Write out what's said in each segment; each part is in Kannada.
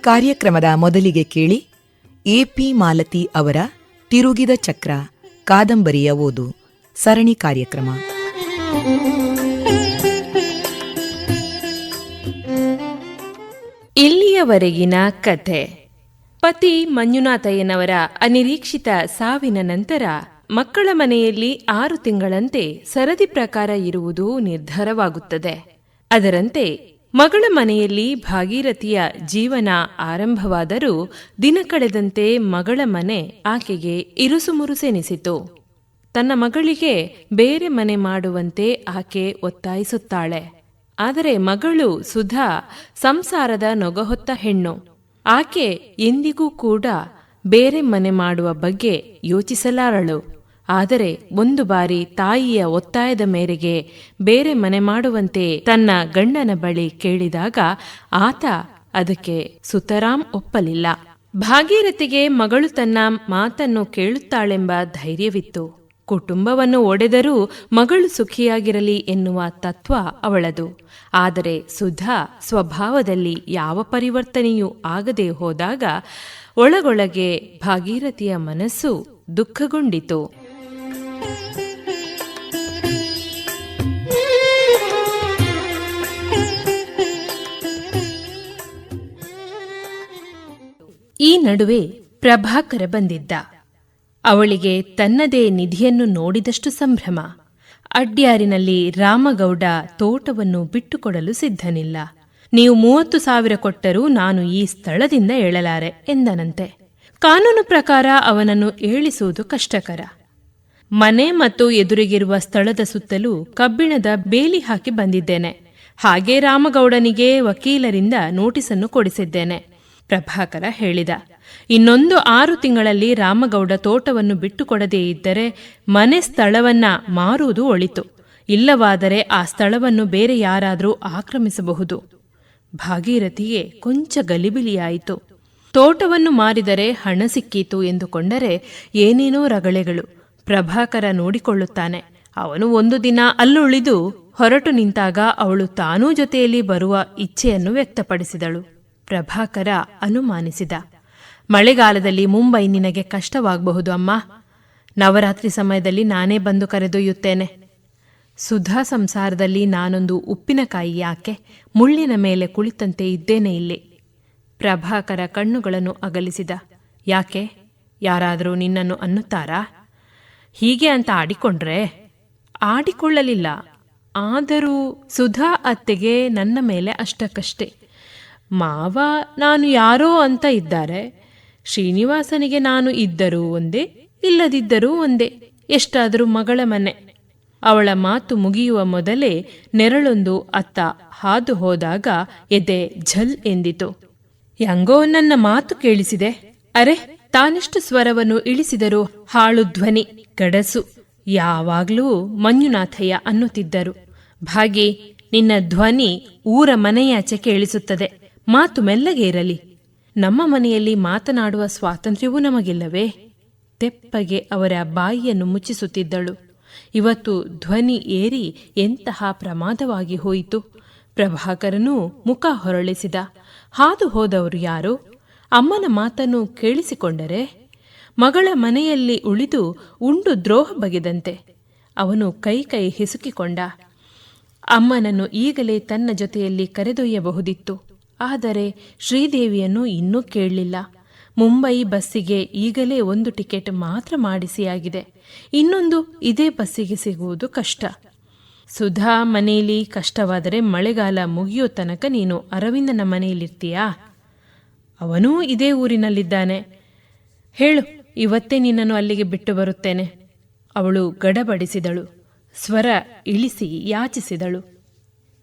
ಕಾರ್ಯಕ್ರಮದ ಮೊದಲಿಗೆ ಕೇಳಿ ಎಪಿ ಮಾಲತಿ ಅವರ ತಿರುಗಿದ ಚಕ್ರ ಕಾದಂಬರಿಯ ಓದು ಸರಣಿ ಕಾರ್ಯಕ್ರಮ. ಇಲ್ಲಿಯವರೆಗಿನ ಕಥೆ. ಪತಿ ಮಂಜುನಾಥಯ್ಯನವರ ಅನಿರೀಕ್ಷಿತ ಸಾವಿನ ನಂತರ ಮಕ್ಕಳ ಮನೆಯಲ್ಲಿ ಆರು ತಿಂಗಳಂತೆ ಸರದಿ ಪ್ರಕಾರ ಇರುವುದು ನಿರ್ಧಾರವಾಗುತ್ತದೆ. ಅದರಂತೆ ಮಗಳ ಮನೆಯಲ್ಲಿ ಭಾಗೀರಥಿಯ ಜೀವನ ಆರಂಭವಾದರೂ ದಿನ ಕಳೆದಂತೆ ಮಗಳ ಮನೆ ಆಕೆಗೆ ಇರುಸುಮುರುಸೆನಿಸಿತು. ತನ್ನ ಮಗಳಿಗೆ ಬೇರೆ ಮನೆ ಮಾಡುವಂತೆ ಆಕೆ ಒತ್ತಾಯಿಸುತ್ತಾಳೆ. ಆದರೆ ಮಗಳು ಸುಧಾ ಸಂಸಾರದ ನೊಗಹೊತ್ತ ಹೆಣ್ಣು. ಆಕೆ ಎಂದಿಗೂ ಕೂಡ ಬೇರೆ ಮನೆ ಮಾಡುವ ಬಗ್ಗೆ ಯೋಚಿಸಲಾರಳು. ಆದರೆ ಒಂದು ಬಾರಿ ತಾಯಿಯ ಒತ್ತಾಯದ ಮೇರೆಗೆ ಬೇರೆ ಮನೆ ಮಾಡುವಂತೆ ತನ್ನ ಗಂಡನ ಬಳಿ ಕೇಳಿದಾಗ ಆತ ಅದಕ್ಕೆ ಸುತರಾಂ ಒಪ್ಪಲಿಲ್ಲ. ಭಾಗೀರಥಿಗೆ ಮಗಳು ತನ್ನ ಮಾತನ್ನು ಕೇಳುತ್ತಾಳೆಂಬ ಧೈರ್ಯವಿತ್ತು. ಕುಟುಂಬವನ್ನು ಒಡೆದರೂ ಮಗಳು ಸುಖಿಯಾಗಿರಲಿ ಎನ್ನುವ ತತ್ವ ಅವಳದು. ಆದರೆ ಸುಧಾ ಸ್ವಭಾವದಲ್ಲಿ ಯಾವ ಪರಿವರ್ತನೆಯೂ ಆಗದೆ ಹೋದಾಗ ಒಳಗೊಳಗೆ ಭಾಗೀರಥಿಯ ಮನಸ್ಸು ದುಃಖಗೊಂಡಿತು. ಈ ನಡುವೆ ಪ್ರಭಾಕರ ಬಂದಿದ್ದ. ಅವಳಿಗೆ ತನ್ನದೇ ನಿಧಿಯನ್ನು ನೋಡಿದಷ್ಟು ಸಂಭ್ರಮ. ಅಡ್ಯಾರಿನಲ್ಲಿ ರಾಮಗೌಡ ತೋಟವನ್ನು ಬಿಟ್ಟುಕೊಡಲು ಸಿದ್ಧನಿಲ್ಲ. ನೀವು ಮೂವತ್ತು ಸಾವಿರ ಕೊಟ್ಟರೂ ನಾನು ಈ ಸ್ಥಳದಿಂದ ಏಳಲಾರೆ ಎಂದನಂತೆ. ಕಾನೂನು ಪ್ರಕಾರ ಅವನನ್ನು ಏಳಿಸುವುದು ಕಷ್ಟಕರ. ಮನೆ ಮತ್ತು ಎದುರಿಗಿರುವ ಸ್ಥಳದ ಸುತ್ತಲೂ ಕಬ್ಬಿಣದ ಬೇಲಿ ಹಾಕಿ ಬಂದಿದ್ದೇನೆ. ಹಾಗೆ ರಾಮಗೌಡನಿಗೆ ವಕೀಲರಿಂದ ನೋಟಿಸನ್ನು ಕೊಡಿಸಿದ್ದೇನೆ. ಪ್ರಭಾಕರ ಹೇಳಿದ. ಇನ್ನೊಂದು ಆರು ತಿಂಗಳಲ್ಲಿ ರಾಮಗೌಡ ತೋಟವನ್ನು ಬಿಟ್ಟುಕೊಡದೇ ಇದ್ದರೆ ಮನೆ ಸ್ಥಳವನ್ನ ಮಾರುವುದು ಒಳಿತು. ಇಲ್ಲವಾದರೆ ಆ ಸ್ಥಳವನ್ನು ಬೇರೆ ಯಾರಾದರೂ ಆಕ್ರಮಿಸಬಹುದು. ಭಾಗೀರಥಿಗೆ ಕೊಂಚ ಗಲಿಬಿಲಿಯಾಯಿತು. ತೋಟವನ್ನು ಮಾರಿದರೆ ಹಣ ಸಿಕ್ಕೀತು ಎಂದುಕೊಂಡರೆ ಏನೇನೋ ರಗಳೆಗಳು. ಪ್ರಭಾಕರ ನೋಡಿಕೊಳ್ಳುತ್ತಾನೆ. ಅವನು ಒಂದು ದಿನ ಅಲ್ಲುಳಿದು ಹೊರಟು ನಿಂತಾಗ ಅವಳು ತಾನೂ ಜೊತೆಯಲ್ಲಿ ಬರುವ ಇಚ್ಛೆಯನ್ನು ವ್ಯಕ್ತಪಡಿಸಿದಳು. ಪ್ರಭಾಕರ ಅನುಮಾನಿಸಿದ. ಮಳೆಗಾಲದಲ್ಲಿ ಮುಂಬೈ ನಿನಗೆ ಕಷ್ಟವಾಗಬಹುದು ಅಮ್ಮ. ನವರಾತ್ರಿ ಸಮಯದಲ್ಲಿ ನಾನೇ ಬಂದು ಕರೆದೊಯ್ಯುತ್ತೇನೆ. ಸುಧಾ ಸಂಸಾರದಲ್ಲಿ ನಾನೊಂದು ಉಪ್ಪಿನಕಾಯಿ ಯಾಕೆ ಮುಳ್ಳಿನ ಮೇಲೆ ಕುಳಿತಂತೆ ಇದ್ದೇನೆ ಇಲ್ಲಿ. ಪ್ರಭಾಕರ ಕಣ್ಣುಗಳನ್ನು ಅಗಲಿಸಿದ. ಯಾಕೆ? ಯಾರಾದರೂ ನಿನ್ನನ್ನು ಅನ್ನುತ್ತಾರಾ? ಹೀಗೆ ಅಂತ ಆಡಿಕೊಂಡ್ರೆ? ಆಡಿಕೊಳ್ಳಲಿಲ್ಲ. ಆದರೂ ಸುಧಾ ಅತ್ತೆಗೆ ನನ್ನ ಮೇಲೆ ಅಷ್ಟಕ್ಕಷ್ಟೇ. ಮಾವ ನಾನು ಯಾರೋ ಅಂತ ಇದ್ದಾರೆ. ಶ್ರೀನಿವಾಸನಿಗೆ ನಾನು ಇದ್ದರೂ ಒಂದೇ, ಇಲ್ಲದಿದ್ದರೂ ಒಂದೇ, ಎಷ್ಟಾದರೂ ಮಗಳ ಮನೆ. ಅವಳ ಮಾತು ಮುಗಿಯುವ ಮೊದಲೇ ನೆರಳೊಂದು ಅತ್ತ ಹಾದು ಹೋದಾಗ ಎದೆ ಝಲ್ ಎಂದಿತು. ಯಂಗೋ ನನ್ನ ಮಾತು ಕೇಳಿಸಿದೆ. ಅರೆ, ತಾನೆಷ್ಟು ಸ್ವರವನ್ನು ಇಳಿಸಿದರು ಹಾಳು ಧ್ವನಿ, ಗಡಸು. ಯಾವಾಗ್ಲೂ ಮಂಜುನಾಥಯ್ಯ ಅನ್ನುತ್ತಿದ್ದರು. ಭಾಗಿ ನಿನ್ನ ಧ್ವನಿ ಊರ ಮನೆಯಾಚೆ ಕೇಳಿಸುತ್ತದೆ. ಮಾತು ಮೆಲ್ಲಗೆ ಇರಲಿ. ನಮ್ಮ ಮನೆಯಲ್ಲಿ ಮಾತನಾಡುವ ಸ್ವಾತಂತ್ರ್ಯವೂ ನಮಗಿಲ್ಲವೇ? ತೆಪ್ಪಗೆ ಅವರ ಬಾಯಿಯನ್ನು ಮುಚ್ಚಿಸುತ್ತಿದ್ದಳು. ಇವತ್ತು ಧ್ವನಿ ಏರಿ ಎಂತಹ ಪ್ರಮಾದವಾಗಿ ಹೋಯಿತು. ಪ್ರಭಾಕರನೂ ಮುಖ ಹೊರಳಿಸಿದ. ಹಾದು ಹೋದವರು ಯಾರು? ಅಮ್ಮನ ಮಾತನ್ನು ಕೇಳಿಸಿಕೊಂಡರೆ? ಮಗಳ ಮನೆಯಲ್ಲಿ ಉಳಿದು ಉಂಡು ದ್ರೋಹ ಬಗೆದಂತೆ. ಅವನು ಕೈ ಕೈ ಹಿಸುಕಿಕೊಂಡ. ಅಮ್ಮನನ್ನು ಈಗಲೇ ತನ್ನ ಜೊತೆಯಲ್ಲಿ ಕರೆದೊಯ್ಯಬಹುದಿತ್ತು. ಆದರೆ ಶ್ರೀದೇವಿಯನ್ನು ಇನ್ನೂ ಕೇಳಲಿಲ್ಲ. ಮುಂಬೈ ಬಸ್ಸಿಗೆ ಈಗಲೇ ಒಂದು ಟಿಕೆಟ್ ಮಾತ್ರ ಮಾಡಿಸಿಯಾಗಿದೆ. ಇನ್ನೊಂದು ಇದೇ ಬಸ್ಸಿಗೆ ಸಿಗುವುದು ಕಷ್ಟ. ಸುಧಾ ಮನೆಯಲ್ಲಿ ಕಷ್ಟವಾದರೆ ಮಳೆಗಾಲ ಮುಗಿಯೋ ತನಕ ನೀನು ಅರವಿಂದನ ಮನೆಯಲ್ಲಿರ್ತೀಯಾ? ಅವನೂ ಇದೇ ಊರಿನಲ್ಲಿದ್ದಾನೆ. ಹೇಳು, ಇವತ್ತೇ ನಿನ್ನನ್ನು ಅಲ್ಲಿಗೆ ಬಿಟ್ಟು ಬರುತ್ತೇನೆ. ಅವಳು ಗಡಬಡಿಸಿದಳು. ಸ್ವರ ಇಳಿಸಿ ಯಾಚಿಸಿದಳು.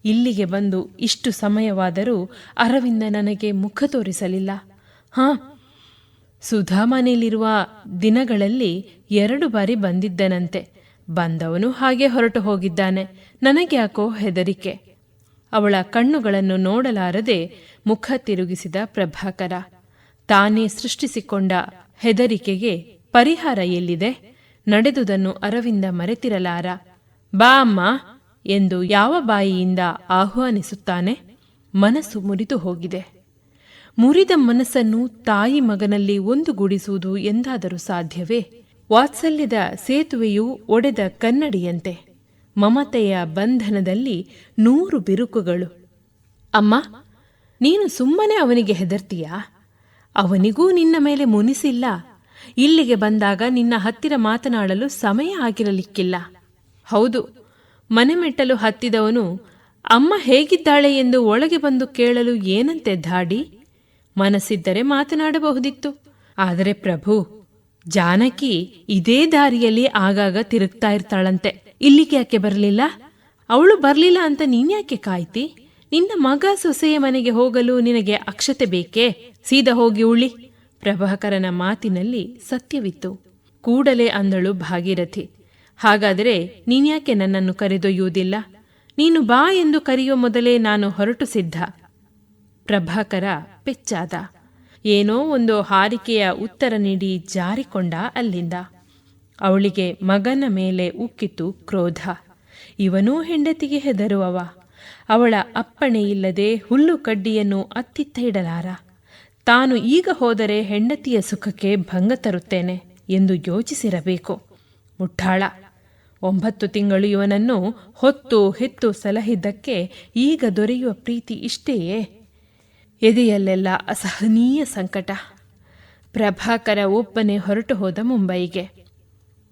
ಇಲ್ಲಿಗೆ ಬಂದು ಇಷ್ಟು ಸಮಯವಾದರೂ ಅರವಿಂದ ನನಗೆ ಮುಖ ತೋರಿಸಲಿಲ್ಲ. ಹಾಂ, ಸುಧಾಮನೆಯಲ್ಲಿರುವ ದಿನಗಳಲ್ಲಿ ಎರಡು ಬಾರಿ ಬಂದಿದ್ದನಂತೆ. ಬಂದವನು ಹಾಗೆ ಹೊರಟು ಹೋಗಿದ್ದಾನೆ. ನನಗ್ಯಾಕೋ ಹೆದರಿಕೆ. ಅವಳ ಕಣ್ಣುಗಳನ್ನು ನೋಡಲಾರದೆ ಮುಖ ತಿರುಗಿಸಿದ ಪ್ರಭಾಕರ. ತಾನೇ ಸೃಷ್ಟಿಸಿಕೊಂಡ ಹೆದರಿಕೆಗೆ ಪರಿಹಾರ ಎಲ್ಲಿದೆ? ನಡೆದುದನ್ನು ಅರವಿಂದ ಮರೆತಿರಲಾರ. ಬಾ ಅಮ್ಮ. ಎಂದು ಯಾವ ಬಾಯಿಯಿಂದ ಆಹ್ವಾನಿಸುತ್ತಾನೆ? ಮನಸ್ಸು ಮುರಿದು ಹೋಗಿದೆ. ಮುರಿದ ಮನಸ್ಸನ್ನು ತಾಯಿ ಮಗನಲ್ಲಿ ಒಂದುಗೂಡಿಸುವುದು ಎಂದಾದರೂ ಸಾಧ್ಯವೇ? ವಾತ್ಸಲ್ಯದ ಸೇತುವೆಯು ಒಡೆದ ಕನ್ನಡಿಯಂತೆ. ಮಮತೆಯ ಬಂಧನದಲ್ಲಿ ನೂರು ಬಿರುಕುಗಳು. ಅಮ್ಮ, ನೀನು ಸುಮ್ಮನೆ ಅವನಿಗೆ ಹೆದರ್ತೀಯಾ? ಅವನಿಗೂ ನಿನ್ನ ಮೇಲೆ ಮುನಿಸಿಲ್ಲ. ಇಲ್ಲಿಗೆ ಬಂದಾಗ ನಿನ್ನ ಹತ್ತಿರ ಮಾತನಾಡಲು ಸಮಯ ಆಗಿರಲಿಕ್ಕಿಲ್ಲ. ಹೌದು ಮನೆ ಮೆಟ್ಟಲು ಹತ್ತಿದವನು, ಅಮ್ಮ ಹೇಗಿದ್ದಾಳೆ ಎಂದು ಒಳಗೆ ಬಂದು ಕೇಳಲು ಏನಂತೆ ಧಾಡಿ? ಮನಸ್ಸಿದ್ದರೆ ಮಾತನಾಡಬಹುದಿತ್ತು. ಆದರೆ ಪ್ರಭು, ಜಾನಕಿ ಇದೇ ದಾರಿಯಲ್ಲಿ ಆಗಾಗ ತಿರುಗ್ತಾ ಇರ್ತಾಳಂತೆ. ಇಲ್ಲಿಗೆ ಯಾಕೆ ಬರಲಿಲ್ಲ? ಅವಳು ಬರಲಿಲ್ಲ ಅಂತ ನೀನ್ಯಾಕೆ ಕಾಯ್ತಿ? ನಿನ್ನ ಮಗ ಸೊಸೆಯ ಮನೆಗೆ ಹೋಗಲು ನಿನಗೆ ಅಕ್ಷತೆ ಬೇಕೇ? ಸೀದಾ ಹೋಗಿ ಉಳಿ ಪ್ರಭಾಕರನ ಮಾತಿನಲ್ಲಿ ಸತ್ಯವಿತ್ತು. ಕೂಡಲೇ ಅಂದಳು ಭಾಗೀರಥಿ. ಹಾಗಾದರೆ ನೀನ್ಯಾಕೆ ನನ್ನನ್ನು ಕರೆದೊಯ್ಯುವುದಿಲ್ಲ? ನೀನು ಬಾ ಎಂದು ಕರೆಯುವ ಮೊದಲೇ ನಾನು ಹೊರಟು ಸಿದ್ಧ. ಪ್ರಭಾಕರ ಪೆಚ್ಚಾದ ಏನೋ ಒಂದು ಹಾರಿಕೆಯ ಉತ್ತರ ನೀಡಿ ಜಾರಿಕೊಂಡ ಅಲ್ಲಿಂದ. ಅವಳಿಗೆ ಮಗನ ಮೇಲೆ ಉಕ್ಕಿತು ಕ್ರೋಧ. ಇವನೂ ಹೆಂಡತಿಗೆ ಹೆದರುವವ. ಅವಳ ಅಪ್ಪಣೆ ಇಲ್ಲದೆ ಹುಲ್ಲು ಕಡ್ಡಿಯನ್ನು ಅತ್ತಿತ್ತ ಇಡಲಾರ. ತಾನು ಈಗ ಹೋದರೆ ಹೆಂಡತಿಯ ಸುಖಕ್ಕೆ ಭಂಗ ತರುತ್ತೇನೆ ಎಂದು ಯೋಚಿಸಿರಬೇಕು. ಮುಠಾಳ ಒಂಬತ್ತು ತಿಂಗಳು ಇವನನ್ನು ಹೊತ್ತು ಹೆತ್ತು ಸಲಹಿದ್ದಕ್ಕೆ ಈಗ ದೊರೆಯುವ ಪ್ರೀತಿ ಇಷ್ಟೆಯೇ? ಎದೆಯಲ್ಲೆಲ್ಲ ಅಸಹನೀಯ ಸಂಕಟ. ಪ್ರಭಾಕರ ಒಬ್ಬನೇ ಹೊರಟು ಹೋದ ಮುಂಬೈಗೆ.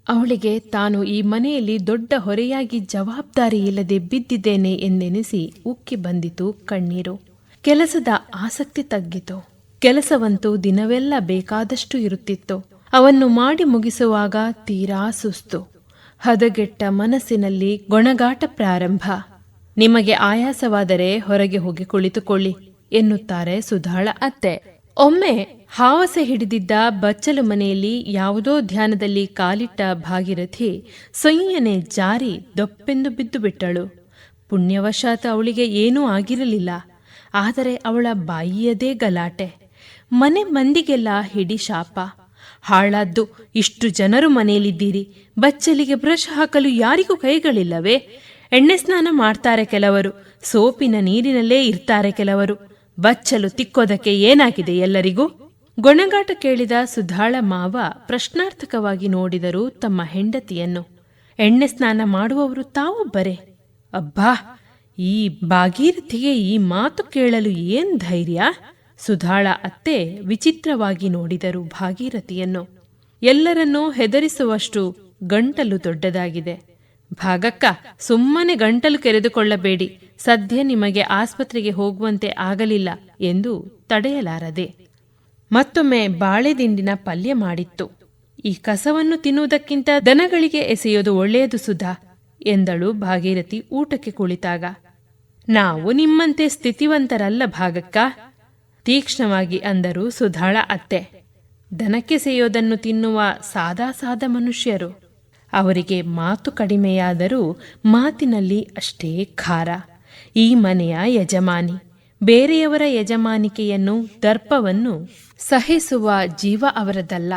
ಅವಳಿಗೆ ತಾನು ಈ ಮನೆಯಲ್ಲಿ ದೊಡ್ಡ ಹೊರೆಯಾಗಿ ಜವಾಬ್ದಾರಿ ಇಲ್ಲದೆ ಬಿದ್ದಿದ್ದೇನೆ ಎಂದೆನಿಸಿ ಉಕ್ಕಿ ಬಂದಿತು ಕಣ್ಣೀರು. ಕೆಲಸದ ಆಸಕ್ತಿ ತಗ್ಗಿತು. ಕೆಲಸವಂತೂ ದಿನವೆಲ್ಲ ಬೇಕಾದಷ್ಟು ಇರುತ್ತಿತ್ತು. ಅವನ್ನು ಮಾಡಿ ಮುಗಿಸುವಾಗ ತೀರಾ ಸುಸ್ತು. ಹದಗೆಟ್ಟ ಮನಸ್ಸಿನಲ್ಲಿ ಗೊಣಗಾಟ ಪ್ರಾರಂಭ. ನಿಮಗೆ ಆಯಾಸವಾದರೆ ಹೊರಗೆ ಹೋಗಿ ಕುಳಿತುಕೊಳ್ಳಿ, ಎನ್ನುತ್ತಾರೆ ಸುಧಾಳ ಅತ್ತೆ. ಒಮ್ಮೆ ಹಾವಸೆ ಹಿಡಿದಿದ್ದ ಬಚ್ಚಲು ಮನೆಯಲ್ಲಿ ಯಾವುದೋ ಧ್ಯಾನದಲ್ಲಿ ಕಾಲಿಟ್ಟ ಭಾಗಿರಥಿ ಸೊಯ್ಯನೆ ಜಾರಿ ದೊಪ್ಪೆಂದು ಬಿದ್ದು ಬಿಟ್ಟಳು. ಪುಣ್ಯವಶಾತ್ ಅವಳಿಗೆ ಏನೂ ಆಗಿರಲಿಲ್ಲ. ಆದರೆ ಅವಳ ಬಾಯಿಯದೇ ಗಲಾಟೆ. ಮನೆ ಮಂದಿಗೆಲ್ಲ ಹಿಡಿ ಶಾಪ. ಹಾಳಾದ್ದು. ಇಷ್ಟು ಜನರು ಮನೆಯಲ್ಲಿದ್ದೀರಿ. ಬಚ್ಚಲಿಗೆ ಬ್ರಷ್ ಹಾಕಲು ಯಾರಿಗೂ ಕೈಗಳಿಲ್ಲವೇ? ಎಣ್ಣೆ ಸ್ನಾನ ಮಾಡ್ತಾರೆ ಕೆಲವರು. ಸೋಪಿನ ನೀರಿನಲ್ಲೇ ಇರ್ತಾರೆ ಕೆಲವರು. ಬಚ್ಚಲು ತಿಕ್ಕೋದಕ್ಕೆ ಏನಾಗಿದೆ ಎಲ್ಲರಿಗೂ? ಗೊಣಗಾಟ ಕೇಳಿದ ಸುಧಾಳ ಮಾವ ಪ್ರಶ್ನಾರ್ಥಕವಾಗಿ ನೋಡಿದರು ತಮ್ಮ ಹೆಂಡತಿಯನ್ನು. ಎಣ್ಣೆ ಸ್ನಾನ ಮಾಡುವವರು ತಾವೊಬ್ಬರೇ? ಅಬ್ಬಾ! ಈ ಭಾಗೀರಥಿಗೆ ಈ ಮಾತು ಕೇಳಲು ಏನ್ ಧೈರ್ಯ? ಸುಧಾಳ ಅತ್ತೆ ವಿಚಿತ್ರವಾಗಿ ನೋಡಿದರು ಭಾಗೀರಥಿಯನ್ನು. ಎಲ್ಲರನ್ನೂ ಹೆದರಿಸುವಷ್ಟು ಗಂಟಲು ದೊಡ್ಡದಾಗಿದೆ. ಭಾಗಕ್ಕ, ಸುಮ್ಮನೆ ಗಂಟಲು ಕೆರೆದುಕೊಳ್ಳಬೇಡಿ. ಸದ್ಯ ನಿಮಗೆ ಆಸ್ಪತ್ರೆಗೆ ಹೋಗುವಂತೆ ಆಗಲಿಲ್ಲ ಎಂದು ತಡೆಯಲಾರದೆ. ಮತ್ತೊಮ್ಮೆ ಬಾಳೆದಿಂಡಿನ ಪಲ್ಯ ಮಾಡಿತ್ತು. ಈ ಕಸವನ್ನು ತಿನ್ನುವುದಕ್ಕಿಂತ ದನಗಳಿಗೆ ಎಸೆಯೋದು ಒಳ್ಳೆಯದು ಸುಧಾ, ಎಂದಳು ಭಾಗೀರಥಿ ಊಟಕ್ಕೆ ಕುಳಿತಾಗ. ನಾವು ನಿಮ್ಮಂತೆ ಸ್ಥಿತಿವಂತರಲ್ಲ ಭಾಗಕ್ಕ ತೀಕ್ಷ್ಣವಾಗಿ ಅಂದರು ಸುಧಾಳ ಅತ್ತೆ. ದನಕ್ಕೆ ಸೇಯೋದನ್ನು ತಿನ್ನುವ ಸಾದಾ ಸಾದ ಮನುಷ್ಯರು. ಅವರಿಗೆ ಮಾತು ಕಡಿಮೆಯಾದರೂ ಮಾತಿನಲ್ಲಿ ಅಷ್ಟೇ ಖಾರ. ಈ ಮನೆಯ ಯಜಮಾನಿ, ಬೇರೆಯವರ ಯಜಮಾನಿಕೆಯನ್ನು ದರ್ಪವನ್ನು ಸಹಿಸುವ ಜೀವ ಅವರದಲ್ಲ.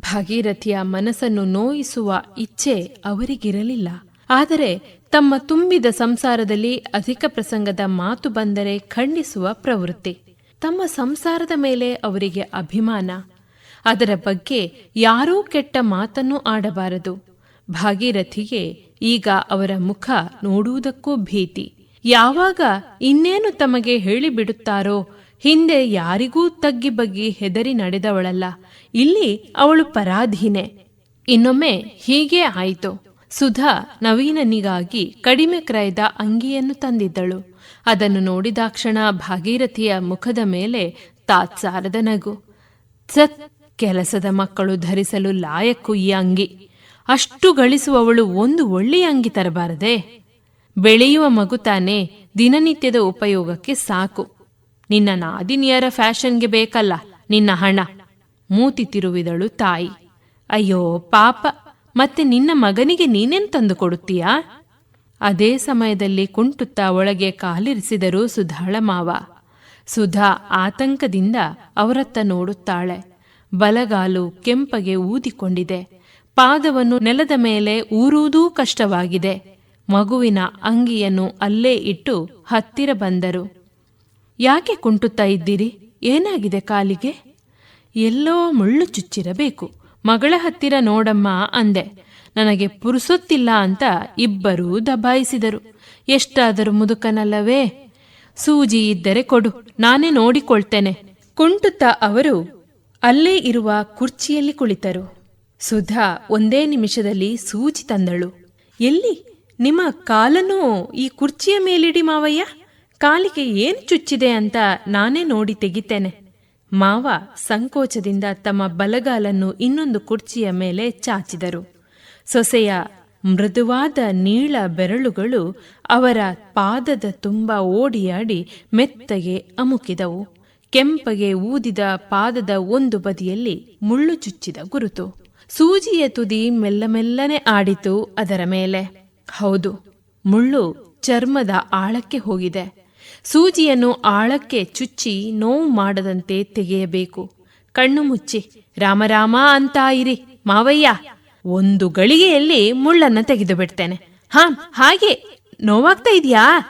ಭಾಗೀರಥಿಯ ಮನಸ್ಸನ್ನು ನೋಯಿಸುವ ಇಚ್ಛೆ ಅವರಿಗಿರಲಿಲ್ಲ. ಆದರೆ ತಮ್ಮ ತುಂಬಿದ ಸಂಸಾರದಲ್ಲಿ ಅಧಿಕ ಪ್ರಸಂಗದ ಮಾತು ಬಂದರೆ ಖಂಡಿಸುವ ಪ್ರವೃತ್ತಿ. ತಮ್ಮ ಸಂಸಾರದ ಮೇಲೆ ಅವರಿಗೆ ಅಭಿಮಾನ. ಅದರ ಬಗ್ಗೆ ಯಾರೂ ಕೆಟ್ಟ ಮಾತನ್ನು ಆಡಬಾರದು. ಭಾಗೀರಥಿಗೆ ಈಗ ಅವರ ಮುಖ ನೋಡುವುದಕ್ಕೂ ಭೀತಿ. ಯಾವಾಗ ಇನ್ನೇನು ತಮಗೆ ಹೇಳಿಬಿಡುತ್ತಾರೋ, ಹಿಂದೆ ಯಾರಿಗೂ ತಗ್ಗಿ ಬಗ್ಗಿ ಹೆದರಿ ನಡೆದವಳಲ್ಲ. ಇಲ್ಲಿ ಅವಳು ಪರಾಧೀನೆ. ಇನ್ನೊಮ್ಮೆ ಹೀಗೆ ಆಯಿತು. ಸುಧಾ ನವೀನನಿಗಾಗಿ ಕಡಿಮೆ ಕ್ರಯದ ಅಂಗಿಯನ್ನು ತಂದಿದ್ದಳು. ಅದನ್ನು ನೋಡಿದಾಕ್ಷಣ ಭಾಗೀರಥಿಯ ಮುಖದ ಮೇಲೆ ತಾತ್ಸಾರದ ನಗು. ಸತ್ ಕೆಲಸದ ಮಕ್ಕಳು ಧರಿಸಲು ಲಾಯಕ್ಕು ಈ ಅಂಗಿ. ಅಷ್ಟು ಗಳಿಸುವವಳು ಒಂದು ಒಳ್ಳೆಯ ಅಂಗಿ ತರಬಾರದೆ? ಬೆಳೆಯುವ ಮಗು ತಾನೇ ದಿನನಿತ್ಯದ ಉಪಯೋಗಕ್ಕೆ ಸಾಕು. ನಿನ್ನ ನಾದಿನಿಯರ ಫ್ಯಾಷನ್ಗೆ ಬೇಕಲ್ಲ, ನಿನ್ನ ಹಣ. ಮೂತಿ ತಿರುವಿದಳು ತಾಯಿ. ಅಯ್ಯೋ, ಪಾಪ. ಮತ್ತೆ ನಿನ್ನ ಮಗನಿಗೆ ನೀನೇನ್ ತಂದು ಕೊಡುತ್ತೀಯಾ? ಅದೇ ಸಮಯದಲ್ಲಿ ಕುಂಟುತ್ತಾ ಒಳಗೆ ಕಾಲಿರಿಸಿದರು ಸುಧಾಳ ಮಾವ. ಸುಧಾ ಆತಂಕದಿಂದ ಅವರತ್ತ ನೋಡುತ್ತಾಳೆ. ಬಲಗಾಲು ಕೆಂಪಗೆ ಊದಿಕೊಂಡಿದೆ. ಪಾದವನ್ನು ನೆಲದ ಮೇಲೆ ಊರುವುದೂ ಕಷ್ಟವಾಗಿದೆ. ಮಗುವಿನ ಅಂಗಿಯನ್ನು ಅಲ್ಲೇ ಇಟ್ಟು ಹತ್ತಿರ ಬಂದರು. ಯಾಕೆ ಕುಂಟುತ್ತಾ ಇದ್ದೀರಿ? ಏನಾಗಿದೆ ಕಾಲಿಗೆ? ಎಲ್ಲೋ ಮುಳ್ಳು ಚುಚ್ಚಿರಬೇಕು. ಮಗಳ ಹತ್ತಿರ ನೋಡಮ್ಮ ಅಂದೆ. ನನಗೆ ಪುರುಸೊತ್ತಿಲ್ಲ ಅಂತ ಇಬ್ಬರೂ ದಬಾಯಿಸಿದರು. ಎಷ್ಟಾದರೂ ಮುದುಕನಲ್ಲವೇ? ಸೂಜಿ ಇದ್ದರೆ ಕೊಡು, ನಾನೇ ನೋಡಿಕೊಳ್ತೇನೆ. ಕುಂಟುತ್ತಾ ಅವರು ಅಲ್ಲೇ ಇರುವ ಕುರ್ಚಿಯಲ್ಲಿ ಕುಳಿತರು. ಸುಧಾ ಒಂದೇ ನಿಮಿಷದಲ್ಲಿ ಸೂಜಿ ತಂದಳು. ಎಲ್ಲಿ? ನಿಮ್ಮ ಕಾಲನ್ನು ಈ ಕುರ್ಚಿಯ ಮೇಲಿಡಿ ಮಾವಯ್ಯ? ಕಾಲಿಗೆ ಏನು ಚುಚ್ಚಿದೆ ಅಂತ ನಾನೇ ನೋಡಿ ತೆಗಿತೇನೆ. ಮಾವ ಸಂಕೋಚದಿಂದ ತಮ್ಮ ಬಲಗಾಲನ್ನು ಇನ್ನೊಂದು ಕುರ್ಚಿಯ ಮೇಲೆ ಚಾಚಿದರು. ಸೊಸೆಯ ಮೃದುವಾದ ನೀಳ ಬೆರಳುಗಳು ಅವರ ಪಾದದ ತುಂಬ ಓಡಿಯಾಡಿ ಮೆತ್ತಗೆ ಅಮುಕಿದವು. ಕೆಂಪಗೆ ಊದಿದ ಪಾದದ ಒಂದು ಬದಿಯಲ್ಲಿ ಮುಳ್ಳು ಚುಚ್ಚಿದ ಗುರುತು. ಸೂಜಿಯ ತುದಿ ಮೆಲ್ಲಮೆಲ್ಲನೆ ಆಡಿತು ಅದರ ಮೇಲೆ. ಹೌದು, ಮುಳ್ಳು ಚರ್ಮದ ಆಳಕ್ಕೆ ಹೋಗಿದೆ. ಸೂಜಿಯನ್ನು ಆಳಕ್ಕೆ ಚುಚ್ಚಿ ನೋವು ಮಾಡದಂತೆ ತೆಗೆಯಬೇಕು. ಕಣ್ಣು ಮುಚ್ಚಿ ರಾಮರಾಮ ಅಂತ ಇರಿ ಮಾವಯ್ಯ, ಒಂದು ಗಳಿಗೆಯಲ್ಲಿ ಮುಳ್ಳನ್ನ ತೆಗೆದು ಬಿಡ್ತೇನೆ. ಹಾ, ಹಾಗೆ, ನೋವಾಗ್ತಾ ಇದೆಯಾ?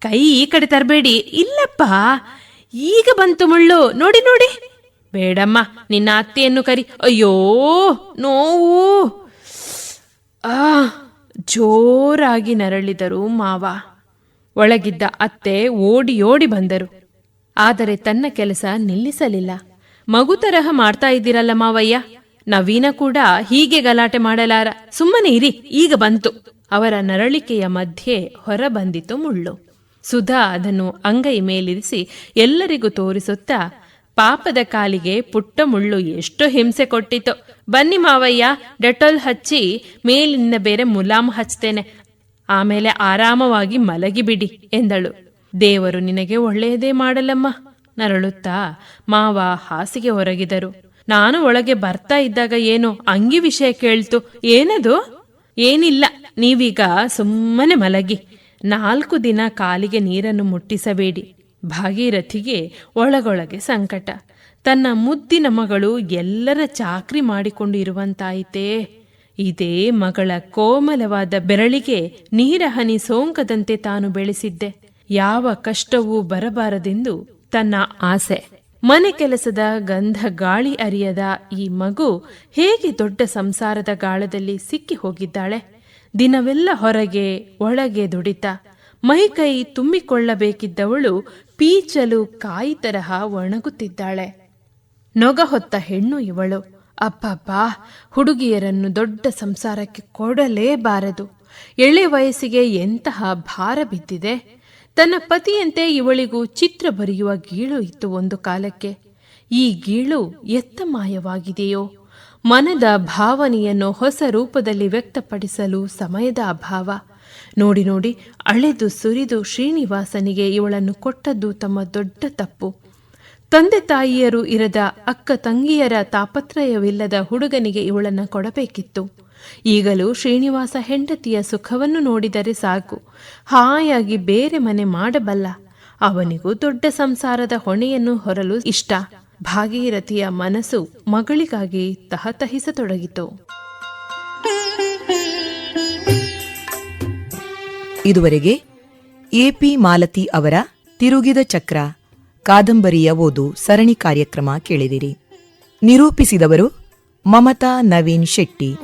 ಕೈ ಈ ಕಡೆ ತರಬೇಡಿ. ಇಲ್ಲಪ್ಪ, ಈಗ ಬಂತು ಮುಳ್ಳು, ನೋಡಿ ನೋಡಿ. ಬೇಡಮ್ಮ, ನಿನ್ನ ಅತ್ತೆಯನ್ನು ಕರಿ. ಅಯ್ಯೋ, ನೋವು. ಆ, ಜೋರಾಗಿ ನರಳಿದರು ಮಾವ. ಒಳಗಿದ್ದ ಅತ್ತೆ ಓಡಿ ಓಡಿ ಬಂದರು. ಆದರೆ ತನ್ನ ಕೆಲಸ ನಿಲ್ಲಿಸಲಿಲ್ಲ. ಮಗು ತರಹ ಮಾಡ್ತಾ ಇದ್ದೀರಲ್ಲ ಮಾವಯ್ಯ? ನವೀನ ಕೂಡ ಹೀಗೆ ಗಲಾಟೆ ಮಾಡಲಾರ. ಸುಮ್ಮನೆ ಇರಿ, ಈಗ ಬಂತು. ಅವರ ನರಳಿಕೆಯ ಮಧ್ಯೆ ಹೊರ ಬಂದಿತು ಮುಳ್ಳು. ಸುಧಾ ಅದನ್ನು ಅಂಗೈ ಮೇಲಿರಿಸಿ ಎಲ್ಲರಿಗೂ ತೋರಿಸುತ್ತಾ, ಪಾಪದ ಕಾಲಿಗೆ ಪುಟ್ಟ ಮುಳ್ಳು ಎಷ್ಟು ಹಿಂಸೆ ಕೊಟ್ಟಿತು ಬನ್ನಿ ಮಾವಯ್ಯ, ಡೆಟೋಲ್ ಹಚ್ಚಿ ಮೇಲಿನ ಬೇರೆ ಮುಲಾಮ್ ಹಚ್ತೇನೆ. ಆಮೇಲೆ ಆರಾಮವಾಗಿ ಮಲಗಿಬಿಡಿ ಎಂದಳು. ದೇವರು ನಿನಗೆ ಒಳ್ಳೆಯದೇ ಮಾಡಲಮ್ಮ ನರಳುತ್ತಾ ಮಾವ ಹಾಸಿಗೆ ಹೊರಗಿದರು ನಾನು ಒಳಗೆ ಬರ್ತಾ ಇದ್ದಾಗ ಏನು ಅಂಗಿ ವಿಷಯ ಕೇಳ್ತು? ಏನದು? ಏನಿಲ್ಲ, ನೀವೀಗ ಸುಮ್ಮನೆ ಮಲಗಿ. ನಾಲ್ಕು ದಿನ ಕಾಲಿಗೆ ನೀರನ್ನು ಮುಟ್ಟಿಸಬೇಡಿ. ಭಾಗೀರಥಿಗೆ ಒಳಗೊಳಗೆ ಸಂಕಟ. ತನ್ನ ಮುದ್ದಿನ ಮಗಳು ಎಲ್ಲರ ಚಾಕ್ರಿ ಮಾಡಿಕೊಂಡು ಇರುವಂತಾಯಿತೇ ಇದೇ ಮಗಳ ಕೋಮಲವಾದ ಬೆರಳಿಗೆ ನೀರಹನಿ ಸೋಂಕದಂತೆ ತಾನು ಬೆಳೆಸಿದ್ದೆ. ಯಾವ ಕಷ್ಟವೂ ಬರಬಾರದೆಂದು ತನ್ನ ಆಸೆ. ಮನೆ ಕೆಲಸದ ಗಂಧ ಗಾಳಿ ಅರಿಯದ ಈ ಮಗು ಹೇಗೆ ದೊಡ್ಡ ಸಂಸಾರದ ಗಾಳದಲ್ಲಿ ಸಿಕ್ಕಿ ಹೋಗಿದ್ದಾಳೆ. ದಿನವೆಲ್ಲ ಹೊರಗೆ, ಒಳಗೆ ದುಡಿತ. ಮೈಕೈ ತುಂಬಿಕೊಳ್ಳಬೇಕಿದ್ದವಳು ಪೀಚಲು ಕಾಯಿ ತರಹ ಒಣಗುತ್ತಿದ್ದಾಳೆ. ನೊಗ ಹೊತ್ತ ಹೆಣ್ಣು ಇವಳು. ಅಪ್ಪಪ್ಪ ಹುಡುಗಿಯರನ್ನು ದೊಡ್ಡ ಸಂಸಾರಕ್ಕೆ ಕೊಡಲೇಬಾರದು. ಎಳೆ ವಯಸ್ಸಿಗೆ ಎಂತಹ ಭಾರ ಬಿದ್ದಿದೆ. ತನ್ನ ಪತಿಯಂತೆ ಇವಳಿಗೂ ಚಿತ್ರ ಬರೆಯುವ ಗೀಳು ಇತ್ತು ಒಂದು ಕಾಲಕ್ಕೆ. ಈ ಗೀಳು ಎತ್ತ ಮಾಯವಾಗಿದೆಯೋ ಮನದ ಭಾವನೆಯನ್ನು ಹೊಸ ರೂಪದಲ್ಲಿ ವ್ಯಕ್ತಪಡಿಸಲು ಸಮಯದ ಅಭಾವ. ನೋಡಿ ನೋಡಿ, ಅಳೆದು ಸುರಿದು ಶ್ರೀನಿವಾಸನಿಗೆ ಇವಳನ್ನು ಕೊಟ್ಟದ್ದು ತಮ್ಮ ದೊಡ್ಡ ತಪ್ಪು. ತಂದೆ ತಾಯಿಯರು ಇರದ ಅಕ್ಕ ತಂಗಿಯರ ತಾಪತ್ರಯವಿಲ್ಲದ ಹುಡುಗನಿಗೆ ಇವಳನ್ನು ಕೊಡಬೇಕಿತ್ತು. ಈಗಲೂ ಶ್ರೀನಿವಾಸ ಹೆಂಡತಿಯ ಸುಖವನ್ನು ನೋಡಿದರೆ ಸಾಕು. ಹಾಯಾಗಿ ಬೇರೆ ಮನೆ ಮಾಡಬಲ್ಲ. ಅವನಿಗೂ ದೊಡ್ಡ ಸಂಸಾರದ ಹೊಣೆಯನ್ನು ಹೊರಲು ಇಷ್ಟ. ಭಾಗೀರಥಿಯ ಮನಸ್ಸು ಮಗಳಿಗಾಗಿ ತಹತಹಿಸತೊಡಗಿತು. ಇದುವರೆಗೆ ಎಪಿ ಮಾಲತಿ ಅವರ ತಿರುಗಿದ ಚಕ್ರ. ಕಾದಂಬರಿಯ ಓದು ಸರಣಿ ಕಾರ್ಯಕ್ರಮ ಕೇಳಿದಿರಿ. ನಿರೂಪಿಸಿದವರು ಮಮತಾ ನವೀನ್ ಶೆಟ್ಟಿ.